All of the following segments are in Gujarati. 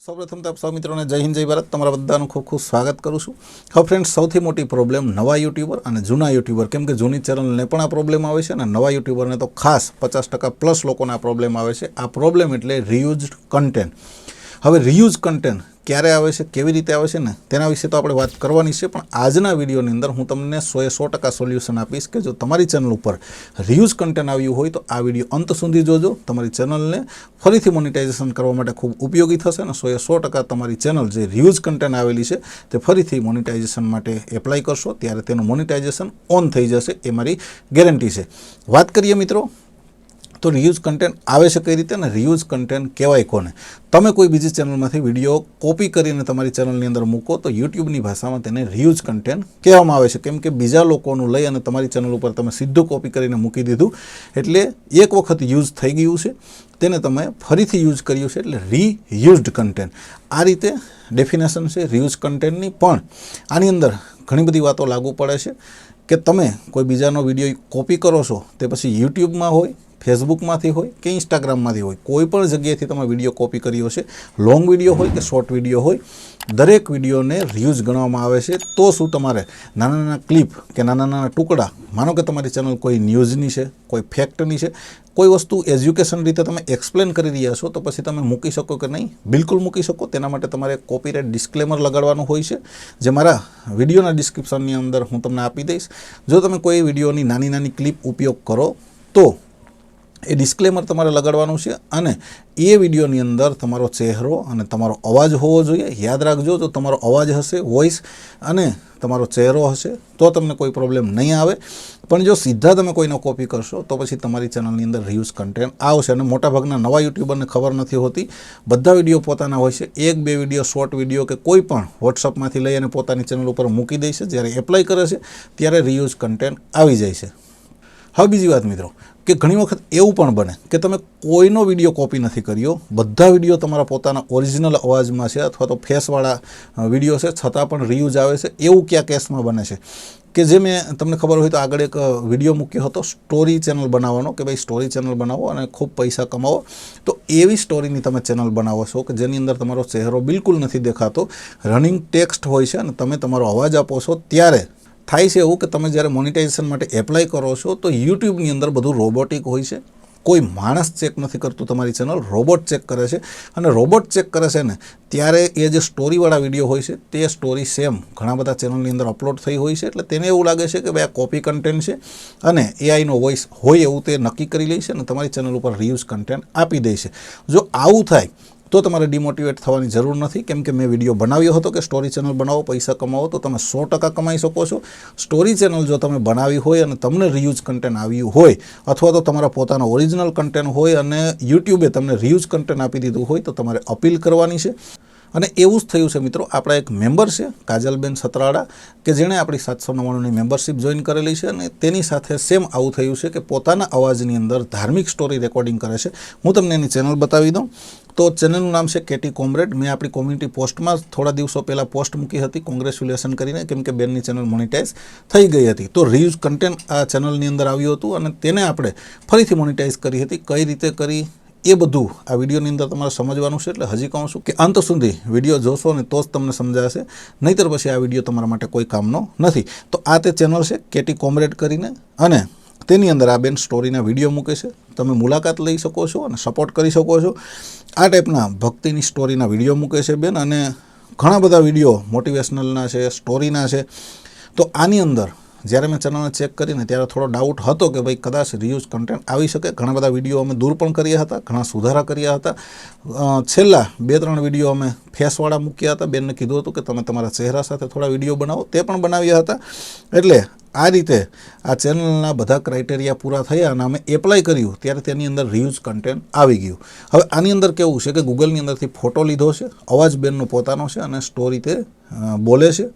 સૌપ્રથમ તો આપ સૌ મિત્રોને જય હિન્દ, જય ભારત. તમારા બધાનું ખૂબ ખૂબ સ્વાગત કરું છું. હવે ફ્રેન્ડ્સ સૌથી મોટી પ્રોબ્લેમ નવા યુટ્યુબર અને જૂના યુટ્યુબર કેમ કે જૂની ચેનલને પણ આ પ્રોબ્લેમ આવે છે અને નવા યુટ્યુબરને તો ખાસ પચાસ ટકા પ્લસ લોકોને આ પ્રોબ્લેમ આવે છે. આ પ્રોબ્લેમ એટલે રિયુઝડ કન્ટેન્ટ હવે રિયુઝ કન્ટેન્ટ ક્યારે આવે છે, કેવી રીતે આવે છે ને, તેના વિશે તો આપણે વાત કરવાની છે, પણ આજના વિડીયોની અંદર હું તમને સોએ સો ટકા સોલ્યુશન આપીશ કે જો તમારી ચેનલ ઉપર રિયુઝ કન્ટેન્ટ આવ્યું હોય તો આ વીડિયો અંત સુધી જોજો, તમારી ચેનલને ફરીથી મોનિટાઇઝેશન કરવા માટે ખૂબ ઉપયોગી થશે અને સોએ સો ટકા તમારી ચેનલ જે રિયુઝ કન્ટેન્ટ આવેલી છે, તે ફરીથી મોનિટાઇઝેશન માટે એપ્લાય કરશો, ત્યારે તેનું મોનિટાઇઝેશન ઓન થઈ જશે, એ મારી ગેરંટી છે. વાત કરીએ મિત્રો તો રિયુઝ કન્ટેન્ટ આવે છે કઈ રીતે ને રિયુઝ કન્ટેન્ટ કહેવાય કોને? તમે કોઈ બીજી ચેનલમાંથી વીડિયો કોપી કરીને તમારી ચેનલની અંદર મૂકો તો યુટ્યુબની ભાષામાં તેને રિયુઝ કન્ટેન્ટ કહેવામાં આવે છે. કેમ કે બીજા લોકોનું લઈ અને તમારી ચેનલ ઉપર તમે સીધું કોપી કરીને મૂકી દીધું એટલે એક વખત યુઝ થઈ ગયું છે. તેને તમે ફરીથી યુઝ કર્યું છે એટલે રીયુઝડ કન્ટેન્ટ આ રીતે ડેફિનેશન છે રિયુઝ કન્ટેન્ટની પણ આની અંદર ઘણી બધી વાતો લાગુ પડે છે કે તમે કોઈ બીજાનો વીડિયો કોપી કરો છો તે પછી યુટ્યુબમાં હોય ફેસબુકમાંથી હોય કે ઇન્સ્ટાગ્રામમાંથી હોય, કોઈ પણ જગ્યાએથી તમે વીડિયો કોપી કર્યો છે લોંગ વીડિયો હોય કે શોર્ટ વીડિયો હોય, દરેક વિડીયોને રિયુઝ ગણવામાં આવે છે, તો શું તમારે નાના નાના ક્લિપ કે નાના નાના ટુકડા, માનો કે તમારી ચેનલ કોઈ ન્યૂઝની છે, કોઈ ફેક્ટની છે, કોઈ વસ્તુ એજ્યુકેશન રીતે તમે એક્સપ્લેન કરી રહ્યા છો, તો પછી તમે મૂકી શકો કે નહીં? બિલકુલ મૂકી શકો, તેના માટે તમારે કોપીરાઇટ ડિસ્ક્લેમર લગાડવાનું હોય છે, જે મારા વિડીયોના ડિસ્ક્રિપ્શનની અંદર હું તમને આપી દઈશ. જો તમે કોઈ વિડીયોની નાની નાની ક્લિપ ઉપયોગ કરો, તો એ ડિસ્ક્લેમર તમારે લગાડવાનું છે અને એ વિડીયોની અંદર તમારો ચહેરો અને તમારો અવાજ હોવો જોઈએ. યાદ રાખજો, જો તમારો અવાજ હશે વોઇસ અને તમારો ચહેરો હશે, તો તમને કોઈ પ્રોબ્લેમ નહીં આવે. પણ જો સીધા તમે કોઈનો કોપી કરશો, તો પછી તમારી ચેનલની અંદર રિયુઝ કન્ટેન્ટ આવશે અને મોટાભાગના નવા યુટ્યુબરને ખબર નથી હોતી. બધા વીડિયો પોતાના હોય છે. એક, બે વીડિયો શોર્ટ વીડિયો કે કોઈ પણ વોટ્સઅપમાંથી લઈ અને પોતાની ચેનલ ઉપર મૂકી દે છે. જ્યારે એપ્લાય કરે છે, ત્યારે રિયુઝ કન્ટેન્ટ આવી જાય છે. હવે બીજી વાત મિત્રો. કે ઘણી વખત એવું પણ બને કે તમે કોઈનો વીડિયો કોપી નથી કર્યો, બધા વીડિયો તમારા પોતાના ઓરિજિનલ અવાજમાં છે અથવા તો ફેસવાળા વીડિયો છે, છતાં પણ રિયુઝ આવે છે, એવું ક્યાં કેસમાં બને છે? કે જે મેં તમને ખબર હોય તો આગળ એક વીડિયો મૂક્યો હતો સ્ટોરી ચેનલ બનાવવાનો કે ભાઈ સ્ટોરી ચેનલ બનાવો અને ખૂબ પૈસા કમાવો. તો એવી સ્ટોરીની તમે ચેનલ બનાવો છો કે જેની અંદર તમારો ચહેરો બિલકુલ નથી દેખાતો. રનિંગ ટેક્સ્ટ હોય છે અને તમે તમારો અવાજ આપો છો ત્યારે થાય છે એવું કે તમે જ્યારે મોનિટાઇઝેશન માટે એપ્લાય કરો છો, તો યુટ્યુબની અંદર બધું રોબોટિક હોય છે. કોઈ માણસ ચેક નથી કરતું તમારી ચેનલ રોબોટ ચેક કરે છે. અને રોબોટ ચેક કરે છે ને, ત્યારે એ જે સ્ટોરીવાળા વીડિયો હોય છે, તે સ્ટોરી સેમ ઘણા બધા ચેનલની અંદર અપલોડ થઈ હોય છે. એટલે તેને એવું લાગે છે કે ભાઈ આ કોપી કન્ટેન્ટ છે અને એઆઈનો વોઇસ હોય એવું તે નક્કી કરી લે છે અને તમારી ચેનલ ઉપર રિયુઝ કન્ટેન્ટ આપી દે છે. જો આવું થાય તો તમારે ડિમોટિવેટ થવાની જરૂર નથી. કેમ કે મેં વીડિયો બનાવ્યો હતો કે સ્ટોરી ચેનલ બનાવો, પૈસા કમાવો, તો તમે સો ટકા કમાઈ શકો છો. સ્ટોરી ચેનલ જો તમે બનાવી હોય અને તમને રિયુઝ કન્ટેન્ટ આવ્યું હોય, અથવા તો તમારા પોતાનો ઓરિજિનલ કન્ટેન્ટ હોય અને યુટ્યુબે તમને રિયુઝ કન્ટેન્ટ આપી દીધું હોય, તો તમારે અપીલ કરવાની છે. અને એવું જ થયું છે મિત્રો. આપણા એક મેમ્બર છે, કાજલબેન સતરાડા, કે જેણે આપણી સાતસો નવ્વાણુંની મેમ્બરશિપ જોઈન કરેલી છે અને તેની સાથે સેમ આવું થયું છે કે પોતાના અવાજની અંદર ધાર્મિક સ્ટોરી રેકોર્ડિંગ કરે છે. હું તમને એની ચેનલ બતાવી દઉં. તો ચેનલનું નામ છે કેટી કોમરેડ. મેં આપણી કોમ્યુનિટી પોસ્ટમાં થોડા દિવસો પહેલાં પોસ્ટ મૂકી હતી, કોંગ્રેચ્યુલેશન કરીને, કેમ કે બેનની ચેનલ મોનિટાઇઝ થઈ ગઈ હતી. તો રિયુઝ કન્ટેન્ટ આ ચેનલની અંદર આવ્યું હતું અને તેને આપણે ફરીથી મોનિટાઈઝ કરી હતી. કઈ રીતે કરી એ બધું આ વિડીયોની અંદર તમારે સમજવાનું છે એટલે હજી કહું છું કે અંત સુધી વીડિયો જોશો ને તો જ તમને સમજાશે. નહીંતર પછી આ વીડિયો તમારા માટે કોઈ કામનો નથી. તો આ તે ચેનલ છે કેટી કોમરેડ કરીને અને તેની અંદર આ બેન સ્ટોરીના વીડિયો મૂકે છે. તમે મુલાકાત લઈ શકો છો અને સપોર્ટ કરી શકો છો. આ ટાઈપના ભક્તિની સ્ટોરીના વીડિયો મૂકે છે બેન અને ઘણા બધા વીડિયો મોટિવેશનલના છે, સ્ટોરીના છે. તો આની અંદર જ્યારે મેં ચેનલને ચેક કરીને ત્યારે થોડો ડાઉટ હતો કે ભાઈ કદાચ રિયુઝ કન્ટેન્ટ આવી શકે. ઘણા બધા વીડિયો અમે દૂર પણ કર્યા હતા, ઘણા સુધારા કર્યા હતા. છેલ્લા બે ત્રણ વીડિયો અમે ફેસવાળા મૂક્યા હતા. બેનને કીધું હતું કે તમે તમારા ચહેરા સાથે થોડા વીડિયો બનાવો, તે પણ બનાવ્યા હતા. એટલે આ રીતે આ ચેનલના બધા ક્રાઇટેરિયા પૂરા થયા અને અમે એપ્લાય કર્યું. ત્યારે તેની અંદર રિયુઝ કન્ટેન્ટ આવી ગયું. હવે આની અંદર કેવું છે કે ગૂગલની અંદરથી ફોટો લીધો છે, અવાજ બેનનો પોતાનો છે અને સ્ટોરી તે બોલે છે.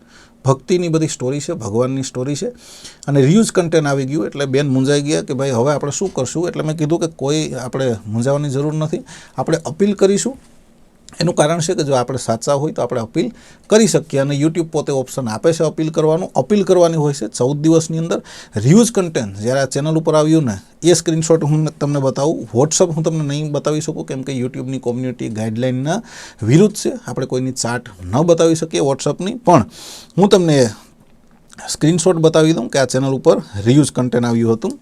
ભક્તિની બધી સ્ટોરી છે, ભગવાનની સ્ટોરી છે. અને રિયુઝ કન્ટેન્ટ આવી ગયું, એટલે બેન મૂંઝાઈ ગયા કે ભાઈ હવે આપણે શું કરશું? એટલે મેં કીધું કે કોઈ આપણે મૂંઝાવાની જરૂર નથી. આપણે અપીલ કરીશું એનું કારણ છે કે જો આપણે સાચા હોય તો આપણે અપીલ કરી શકીએ અને યુટ્યુબ પોતે ઓપ્શન આપે છે અપીલ કરવાનું. અપીલ કરવાની હોય છે ચૌદ દિવસની અંદર રિયુઝ કન્ટેન્ટ જ્યારે આ ચેનલ ઉપર આવ્યું ને, એ સ્ક્રીનશોટ હું તમને બતાવું. વોટ્સઅપ હું તમને નહીં બતાવી શકું, કેમ કે યુટ્યુબની કોમ્યુનિટી ગાઈડલાઇનના વિરુદ્ધ છે. આપણે કોઈની ચાર્ટ ન બતાવી શકીએ વોટ્સઅપની પણ હું તમને સ્ક્રીનશોટ બતાવી દઉં કે આ ચેનલ ઉપર રિયુઝ કન્ટેન્ટ આવ્યું હતું.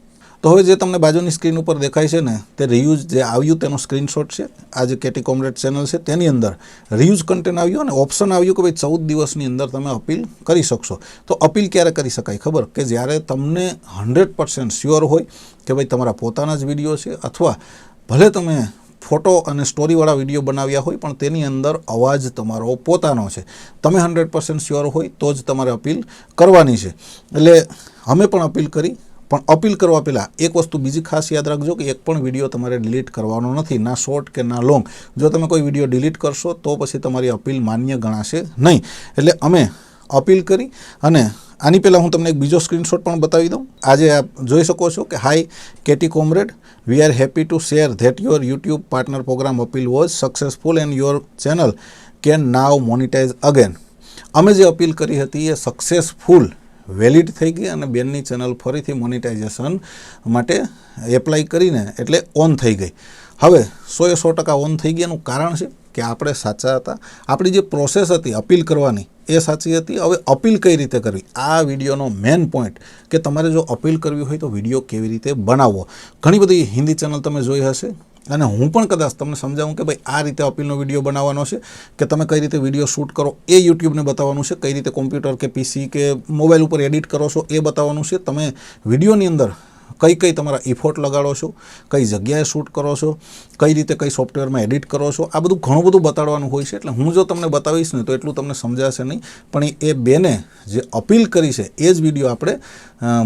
તો હવે જે તમને બાજુની સ્ક્રીન ઉપર દેખાય છે ને, તે રિયુઝ જે આવ્યું તેનો સ્ક્રીનશોટ છે. આ જે કેટી કોમરેડ ચેનલ છે, તેની અંદર રિયુઝ કન્ટેન્ટ આવ્યું અને ઓપ્શન આવ્યું કે ભાઈ ચૌદ દિવસની અંદર તમે અપીલ કરી શકશો. તો અપીલ ક્યારે કરી શકાય ખબર? કે જ્યારે તમને હંડ્રેડ પર્સન્ટ શ્યોર હોય કે ભાઈ તમારા પોતાના જ વીડિયો છે, અથવા ભલે તમે ફોટો અને સ્ટોરીવાળા વીડિયો બનાવ્યા હોય, પણ તેની અંદર અવાજ તમારો પોતાનો છે. તમે હંડ્રેડ પર્સન્ટ શ્યોર હોય તો જ તમારે અપીલ કરવાની છે. એટલે અમે પણ અપીલ કરી પણ અપીલ કરવા પહેલાં એક વસ્તુ બીજી ખાસ યાદ રાખજો કે એક પણ વીડિયો તમારે ડિલીટ કરવાનો નથી, ના શોર્ટ કે ના લોંગ. જો તમે કોઈ વીડિયો ડિલીટ કરશો તો પછી તમારી અપીલ માન્ય ગણાશે નહીં. એટલે અમે અપીલ કરી અને આની પહેલાં હું તમને એક બીજો સ્ક્રીનશોટ પણ બતાવી દઉં. આજે આપ જોઈ શકો છો કે hi KT Comrade we are happy to share that your YouTube partner program appeal was successful and your channel can now monetize again અમે જે અપીલ કરી હતી એ સક્સેસફુલ વેલિડ થઈ ગઈ અને બેનની ચેનલ ફરીથી મોનિટાઇઝેશન માટે એપ્લાય કરીને એટલે ઓન થઈ ગઈ. હવે સોએ સો ટકા ઓન થઈ ગયાનું કારણ છે કે આપણે સાચા હતા. આપણી જે પ્રોસેસ હતી અપીલ કરવાની એ સાચી હતી. હવે અપીલ કઈ રીતે કરવી? આ વિડીયોનો મેઇન પોઈન્ટ કે તમારે જો અપીલ કરવી હોય તો વીડિયો કેવી રીતે બનાવવો? ઘણી બધી હિન્દી ચેનલ તમે જોઈ હશે. અને હું પણ કદાચ તમને સમજાવું કે ભાઈ આ રીતે અપીલનો વીડિયો બનાવવાનો છે, કે તમે કઈ રીતે વીડિયો શૂટ કરો, એ યુટ્યુબને બતાવવાનું છે, કઈ રીતે કોમ્પ્યુટર કે પીસી કે મોબાઈલ ઉપર એડિટ કરો છો એ બતાવવાનું છે. તમે વિડીયોની અંદર કઈ કઈ તમારા ઇફોર્ટ લગાડો છો, કઈ જગ્યાએ શૂટ કરો છો, કઈ રીતે કઈ સોફ્ટવેરમાં એડિટ કરો છો, આ બધું ઘણું બધું બતાડવાનું હોય છે. એટલે હું જો તમને બતાવીશ ને તો એટલું તમને સમજાશે નહીં. પણ એ બેને જે અપીલ કરી છે, એ જ વીડિયો આપણે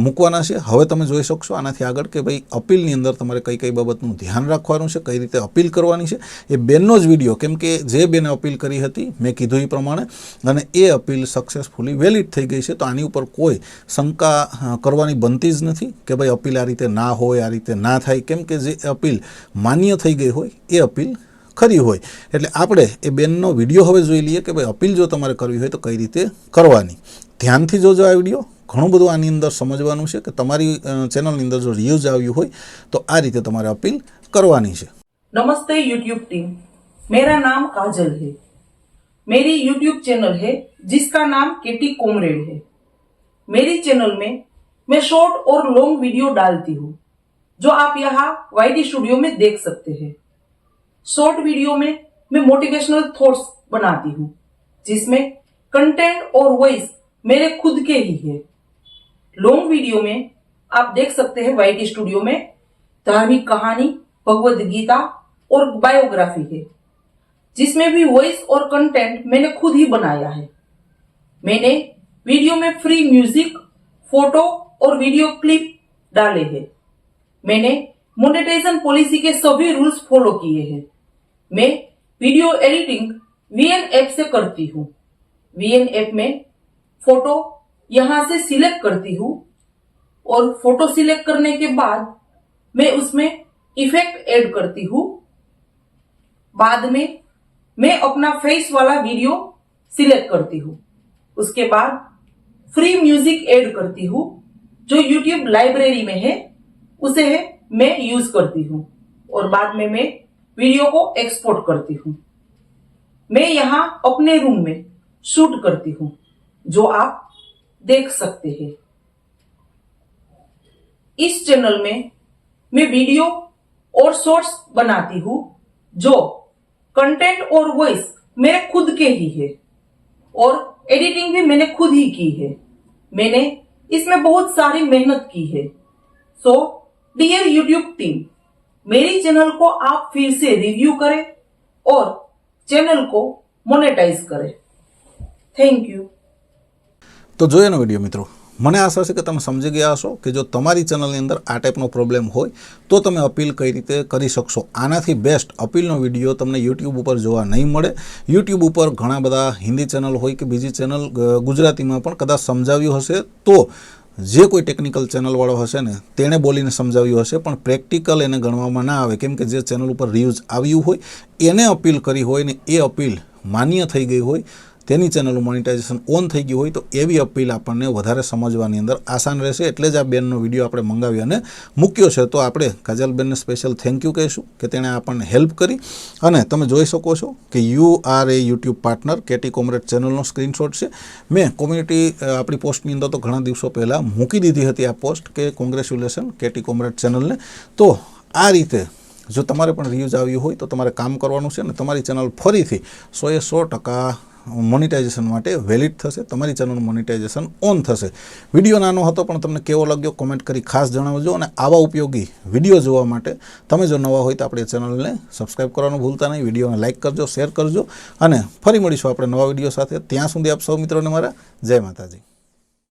મૂકવાના છે. હવે તમે જોઈ શકશો આનાથી આગળ કે ભાઈ અપીલની અંદર તમારે કઈ કઈ બાબતનું ધ્યાન રાખવાનું છે, કઈ રીતે અપીલ કરવાની છે. એ બેનનો જ વીડિયો કેમ કે જે બેને અપીલ કરી હતી, મેં કીધું એ પ્રમાણે, અને એ અપીલ સક્સેસફુલી વેલિડ થઈ ગઈ છે. તો આની ઉપર કોઈ શંકા કરવાની બનતી જ નથી કે ભાઈ અપીલ આ રીતે ના હોય આ રીતે ના થાય કેમ કે જે અપીલ માન્ય થઈ ગઈ હોય એ અપીલ ખરી હોય એટલે આપણે એ બેનનો વિડીયો હવે જોઈ લઈએ કે ભાઈ અપીલ જો તમારે કરવી હોય તો કઈ રીતે કરવાની ધ્યાનથી જોજો આ વિડીયો ઘણું બધું આની અંદર સમજવાનું છે કે તમારી અ, ચેનલની અંદર જો રિવ્યુઝ આવ્યું હોય તો આ રીતે તમારે અપીલ કરવાની છે नमस्ते यूट्यूब टीम मेरा नाम काजल है मेरी यूट्यूब चैनल है जिसका नाम केटी कोमरेड है मेरी चैनल में मैं शॉर्ट और लॉन्ग वीडियो डालती हूँ, जो आप यहाँ वाईडी स्टूडियो में देख सकते हैं। शॉर्ट वीडियो में मैं मोटिवेशनल थॉट्स बनाती हूँ, जिसमें कंटेंट और वॉइस मेरे खुद के ही है। लॉन्ग वीडियो में आप देख सकते हैं वाईटी स्टूडियो में धार्मिक कहानी भगवत गीता और बायोग्राफी है, जिसमें भी वॉइस और कंटेंट मैंने खुद ही बनाया है। मैंने वीडियो में फ्री म्यूज़िक, फ़ोटो और वीडियो क्लिप डाले हैं। मैंने मोनेटाइजेशन पॉलिसी के सभी रूल्स फॉलो किए हैं। मैं वीडियो एडिटिंग वीएन ऐप से करती हूँ। वीएन ऐप में फ़ोटो यहाँ से सिलेक्ट करती हूँ और फ़ोटो सिलेक्ट करने के बाद मैं उसमें इफ़ेक्ट ऐड करती हूँ। बाद में मैं अपना फेस वाला वीडियो सिलेक्ट करती हूँ। उसके बाद फ्री म्यूज़िक ऐड करती हूँ। जो यूट्यूब लाइब्रेरी में है, उसे मैं यूज़ करती हूँ। और बाद में मैं वीडियो को एक्सपोर्ट करती हूँ। मैं यहाँ अपने रूम में शूट करती हूँ, जो आप देख सकते हैं। इस चैनल में मैं वीडियो और शॉर्ट्स बनाती हूँ, जो कंटेंट और वॉइस मेरे खुद के ही है, और एडिटिंग भी मैंने खुद ही की है। मैंने इसमें बहुत सारी मेहनत की है सो डियर यूट्यूब टीम मेरी चैनल को आप फिर से रिव्यू करें और चैनल को मोनेटाइज करें थैंक यू તો જોયાનો વિડીયો મિત્રો મને આશા છે કે તમે સમજી ગયા હશો કે જો તમારી ચેનલની અંદર આ ટાઈપનો પ્રોબ્લેમ હોય, તો તમે અપીલ કઈ રીતે કરી શકશો? આનાથી બેસ્ટ અપીલનો વીડિયો તમને યુટ્યુબ ઉપર જોવા નહીં મળે. યુટ્યુબ ઉપર ઘણા બધા હિન્દી ચેનલ હોય કે બીજી ચેનલ ગુજરાતીમાં પણ કદાચ સમજાવ્યું હશે, તો જે કોઈ ટેકનિકલ ચેનલવાળો હશે ને, તેણે બોલીને સમજાવ્યું હશે, પણ પ્રેક્ટિકલ એને ગણવામાં ના આવે. કેમ કે જે ચેનલ ઉપર રિવ્યૂઝ આવ્યું હોય, એને અપીલ કરી હોય ને એ અપીલ માન્ય થઈ ગઈ હોય તેની ચેનલનું મોનિટાઇઝેશન ઓન થઈ ગયું હોય તો એવી અપીલ આપણને વધારે સમજવાની અંદર આસાન રહેશે. એટલે જ આ બેનનો વીડિયો આપણે મંગાવી અને મૂક્યો છે. તો આપણે કાજલબેનને સ્પેશિયલ થેન્ક યુ કહીશું કે તેણે આપણને હેલ્પ કરી. અને તમે જોઈ શકો છો કે you are a YouTube partner KT Comrade ચેનલનો screenshot છે. મેં કોમ્યુનિટી આપણી પોસ્ટની અંદર તો ઘણા દિવસો પહેલાં મૂકી દીધી હતી આ પોસ્ટ કે કોંગ્રેચ્યુલેશન કેટી કોમરેડ ચેનલને. તો આ રીતે જો તમારે પણ રિવ્યૂઝ આવ્યું હોય તો તમારે કામ કરવાનું છે અને તમારી ચેનલ ફરીથી સોએ સો ટકા મોનિટાઇઝેશન માટે વેલિડ થશે, તમારી ચેનલનું મોનિટાઇઝેશન ઓન થશે. વીડિયો નાનો હતો, પણ તમને કેવો લાગ્યો કોમેન્ટ કરી ખાસ જણાવજો અને આવા ઉપયોગી વીડિયો જોવા માટે તમે જો નવા હોય તો આપણી ચેનલને સબસ્ક્રાઈબ કરવાનું ભૂલતા નહીં. વિડીયોને લાઇક કરજો શેર કરજો અને ફરી મળીશું આપણે નવા વીડિયો સાથે. ત્યાં સુધી આપ સૌ મિત્રોને મારા જય માતાજી.